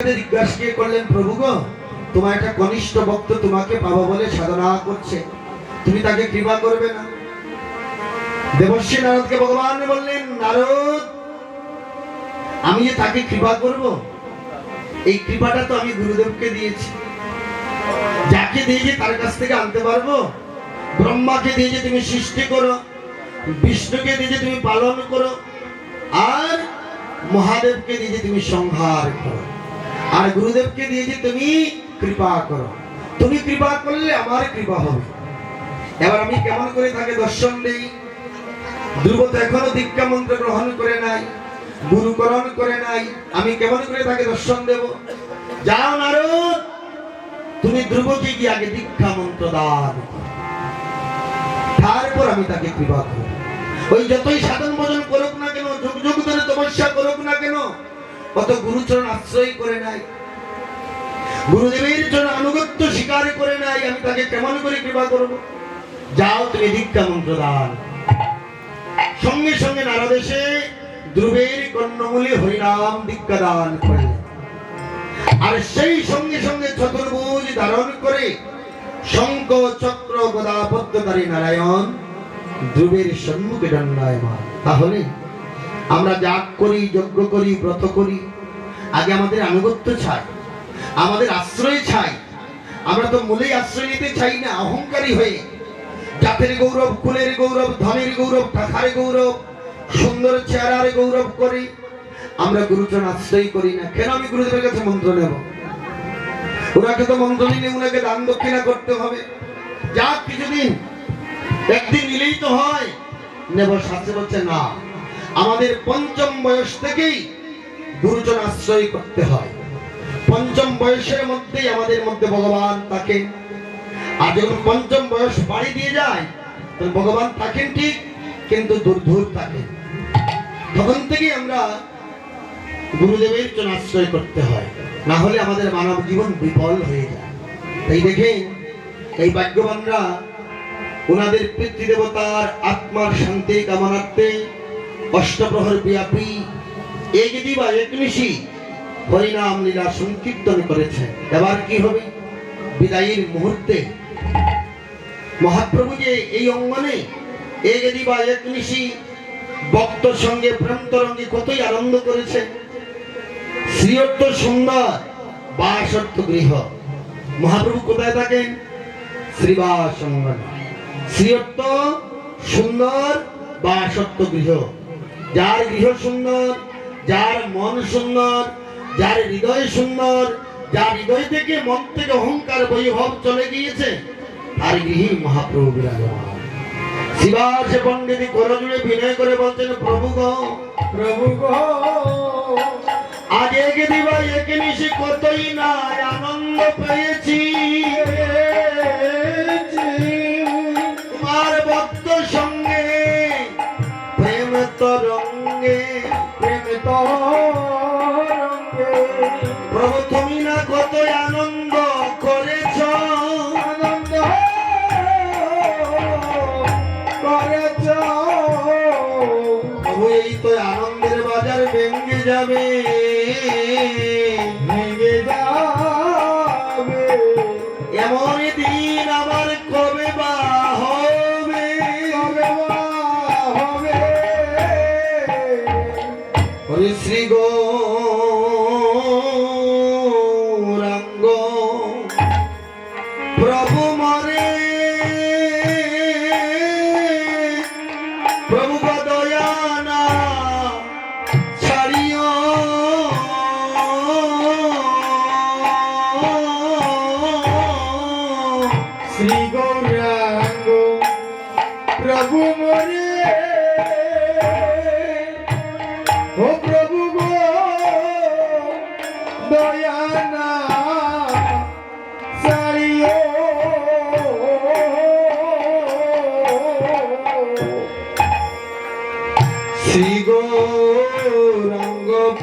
জিজ্ঞাসা করলেন, প্রভু গো, তোমার একটা কনিষ্ঠ ভক্ত তোমাকে পাবো বলে সাধনা করছে। তুমি তাকে কৃপা করবে না? দেবশ্রী নারদকে ভগবান বললেন, নারদ, আমি যে তাকে কৃপা করব, এই কৃপাটা তো আমি গুরুদেবকে দিয়েছি। যাকে তার কাছ থেকে আনতে পারব। ব্রহ্মাকে দিয়ে যে তুমি সৃষ্টি করো, বিষ্ণুকে দিয়ে যে তুমি পালন করো, আর মহাদেবকে দিয়ে যে তুমি সংহার করো। আর গুরুদেবকে দিয়ে যে তুমি কৃপা করো। তুমি কৃপা করলে আমার কৃপা হবে। এবার আমি কেমন করে তাকে দর্শন দেই? দুর্গত এখনও দীক্ষা মন্ত্র গ্রহণ করে নাই, গুরুকরণ করে নাই। আমি কেমন করে তাকে দর্শন দেব? যাও নারদ, তুমি ধ্রুবকে গিয়ে আগে দীক্ষা মন্ত্র দান তারপর আমি তাকে কৃপা করব ওই যতই সাধন ভোজন করুক না কেন, যুগ যুগ ধরে তপস্যা করুক না কেন কত গুরুচরণ আশ্রয় করে নাই। গুরুদেবের জন্য আনুগত্য স্বীকার করে নাই। আমি তাকে কেমন করে কৃপা করব? যাও তুমি দীক্ষা মন্ত্র দান সঙ্গে সঙ্গে নারদেশে ধ্রুবের কর্ণমূলে হরিনাম দীক্ষা দান করলেন। আর সেই সঙ্গে সঙ্গে চতুর্ভুজ ধারণ করে শঙ্খ, চক্র গদা পদ্মধারী নারায়ণ ধ্রুবের সম্মুখে দণ্ডায়মান। তাহলে আমরা যাগ করি, যজ্ঞ করি, ব্রত করি। আগে আমাদের আনুগত্য চাই আমাদের আশ্রয় চাই আমরা তো মূলেই আশ্রয় নিতে চাই না, অহংকারী হয়ে। জাতের গৌরব, কুলের গৌরব, ধনের গৌরব টাকার গৌরব, সুন্দর চেহারার গৌরব করি। আমরা গুরুজন আশ্রয় করি না, কেন আমি গুরুদেবের কাছে মন্ত্র নেব? ওনাকে তো মন্ত্র নিলে ওনাকে দান দক্ষিণা করতে হবে। যাক, কিছুদিন, একদিন নিলেই তো হয়। নেব, শাস্ত্রে বলছে না। আমাদের পঞ্চম বয়স থেকেই গুরুজন আশ্রয় করতে হয়। পঞ্চম বয়সের মধ্যেই আমাদের মধ্যে ভগবান তাকে আর যখন পঞ্চম বয়স বাড়ি দিয়ে যায়, তখন ভগবান থাকেন ঠিক, কিন্তু দূর দূর তখন থেকেই আমরা গুরুদেবের জন্য আশ্রয় করতে হয়। না হলে আমাদের মানব জীবন বিফল হয়ে যায়। তাই দেখেন, এই ভাগ্যবানরা ওনাদের পিতৃদেবতার আত্মার শান্তি কামনার্থে অষ্টপ্রহর ব্যাপী এক দিবা এক হরিনাম লীলা সংকীর্তন করেছেন এবার কি হবে? বিদায়ের মুহূর্তে মহাপ্রভু যে এই অঙ্গনে এক দিবা এক নিশি ভক্ত সঙ্গে প্রেম তরঙ্গে কতই আনন্দ করেছে। শ্রীয়ত্ব সুন্দর বাসত্ব গৃহ। মহাপ্রভু কোথায় থাকেন? শ্রীবাস অঙ্গনে শ্রীয়ত্ব সুন্দর বাসত্ব গৃহ। যার গৃহ সুন্দর যার মন সুন্দর যার হৃদয় সুন্দর যার হৃদয় থেকে মন থেকে অহংকার বৈভব চলে গিয়েছে আর গৃহী মহাপ্রভু বিরাজমান শিবাস পণ্ডিত করজুড়ে বিনয় করে বলছেন প্রভু গো প্রভু গো আজ এক দিবা এক নিশি কতই না আনন্দ পেয়েছি। 여러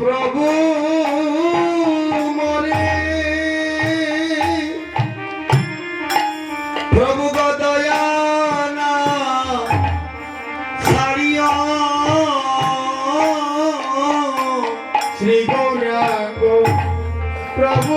প্রভু মরে। প্রভু গদয়ানা সারিয়া শ্রী গৌরাঙ্গ প্রভু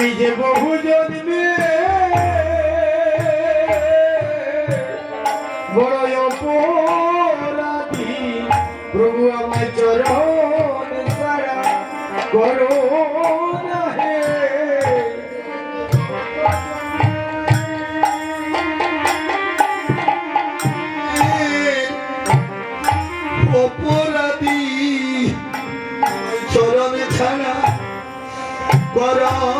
আমি যে বহু জন্মে বড় অপরাধী, প্রভু আমার চরণ সারা করো অপরাধী, চরণ ছাড়া করা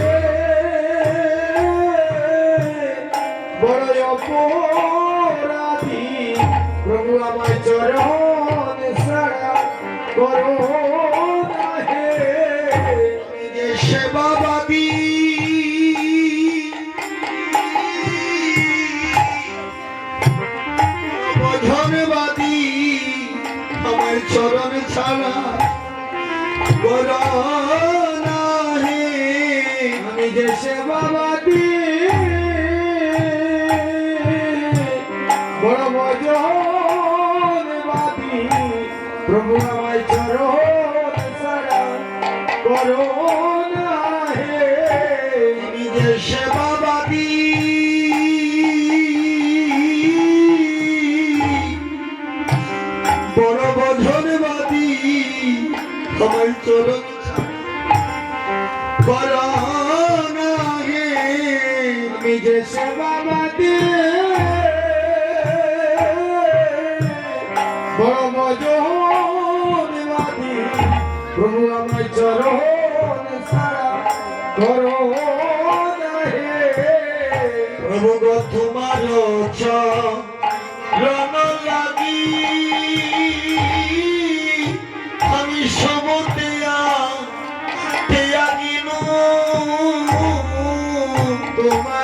সেবাবাদী ধনবাদী আমার চরণ ছাড়া না হে আমি যে সেবাবাদী বড় ভজনবাদী প্রভু আমার চরণ তোমায় চরণ নিজে সেবা বাদে। বড় মজবাদী প্রভু আমায় চরণ সারা